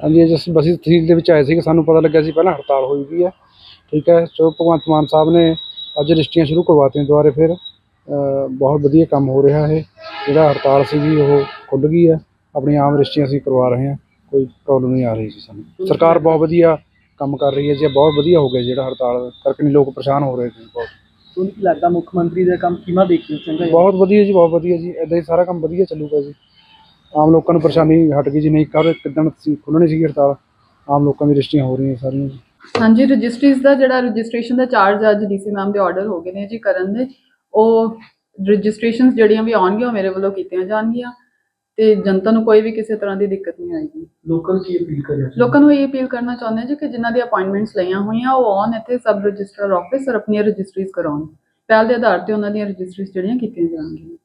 ਹਾਂਜੀ ਅੱਜ ਅਸੀਂ ਬਸੀ ਤਹਿਸੀਲ ਦੇ ਵਿੱਚ ਆਏ ਸੀ ਕਿ ਸਾਨੂੰ ਪਤਾ ਲੱਗਿਆ ਸੀ ਪਹਿਲਾਂ ਹੜਤਾਲ ਹੋਈ ਵੀ ਹੈ। ਠੀਕ ਹੈ ਸੋ ਭਗਵੰਤ ਮਾਨ ਸਾਹਿਬ ਨੇ ਅੱਜ ਰਜਿਸਟਰੀਆਂ ਸ਼ੁਰੂ ਕਰਵਾਤੀਆਂ ਦੁਬਾਰੇ ਫਿਰ ਬਹੁਤ ਵਧੀਆ ਕੰਮ ਹੋ ਰਿਹਾ ਹੈ ਜਿਹੜਾ ਹੜਤਾਲ ਸੀਗੀ ਉਹ ਖੁੱਲ੍ਹ ਗਈ ਹੈ। ਆਪਣੀ ਆਮ ਰਜਿਸਟਰੀਆਂ ਅਸੀਂ ਕਰਵਾ ਰਹੇ ਹਾਂ। ਕੋਈ ਪ੍ਰੋਬਲਮ ਨਹੀਂ ਆ ਰਹੀ ਜੀ ਸਾਨੂੰ। ਸਰਕਾਰ ਬਹੁਤ ਵਧੀਆ ਕੰਮ ਕਰ ਰਹੀ ਹੈ ਜੀ ਬਹੁਤ ਵਧੀਆ ਹੋ ਗਿਆ ਜਿਹੜਾ ਹੜਤਾਲ ਕਰਕੇ ਨਹੀਂ ਲੋਕ ਪਰੇਸ਼ਾਨ ਹੋ ਰਹੇ ਸੀ ਬਹੁਤ। ਤੁਹਾਨੂੰ ਕੀ ਲੱਗਦਾ ਮੁੱਖ ਮੰਤਰੀ ਦਾ ਕੰਮ ਕਿਵੇਂ ਦੇਖਦੇ ਹੋ? ਚੰਗਾ ਬਹੁਤ ਵਧੀਆ ਜੀ ਬਹੁਤ ਵਧੀਆ ਜੀ। ਇਦਾਂ ਹੀ ਸਾਰਾ ਕੰਮ ਵਧੀਆ ਚੱਲੂਗਾ ਜੀ। ਆਮ ਲੋਕਾਂ ਨੂੰ ਪਰੇਸ਼ਾਨੀ ਹਟ ਗਈ ਜੀ ਨਹੀਂ ਕਰ ਕਿੱਦਣ ਸੀ ਖੁੱਲ੍ਹਣੀ ਸੀ ਹੜਤਾਲ ਆਮ ਲੋਕਾਂ ਦੀ ਰਜਿਸਟਰੀਆਂ ਹੋ ਰਹੀਆਂ ਸਾਰੀਆਂ ਜੀ। ਹਾਂਜੀ ਰਜਿਸਟਰੀਜ਼ ਦਾ ਜਿਹੜਾ ਰਜਿਸਟ੍ਰੇਸ਼ਨ ਦਾ ਚਾਰਜ ਅੱਜ ਡੀਸੀ ਮੈਮ ਦੇ ਆਰਡਰ ਹੋ ਗਏ ਨੇ ਜੀ ਕਰਨ ਦੇ। ਉਹ ਰਜਿਸਟ੍ਰੇਸ਼ਨਸ ਜਿਹੜੀਆਂ ਵੀ ਆਉਣਗੀਆਂ ਉਹ ਮੇਰੇ ਵੱਲੋਂ ਕੀਤੀਆਂ ਜਾਣਗੀਆਂ ਤੇ ਜਨਤਾ ਨੂੰ ਕੋਈ ਵੀ ਕਿਸੇ ਤਰ੍ਹਾਂ ਦੀ ਦਿੱਕਤ ਨਹੀਂ ਆਏਗੀ। ਲੋਕਾਂ ਨੂੰ ਕੀ ਅਪੀਲ ਕਰਿਆ ਲੋਕਾਂ ਨੂੰ ਇਹ ਅਪੀਲ ਕਰਨਾ ਚਾਹੁੰਦੇ ਹਾਂ ਜੀ ਕਿ ਜਿਨ੍ਹਾਂ ਦੀ ਅਪਾਇੰਟਮੈਂਟਸ ਲਈਆਂ ਹੋਈਆਂ ਉਹ ਆਉਣ ਇੱਥੇ ਸਬ ਰਜਿਸਟਰ ਆਫਿਸ ਔਰ ਆਪਣੀਆਂ ਰਜਿਸਟਰੀਜ਼ ਕਰਾਉਣ। ਪਹਿਲ ਦੇ ਆਧਾਰ ਤੇ ਉਹਨਾਂ ਦੀਆਂ ਰਜਿਸਟਰੀਜ਼ ਜਿਹੜੀਆਂ ਕੀਤੀਆਂ ਜਾਣਗੀਆਂ।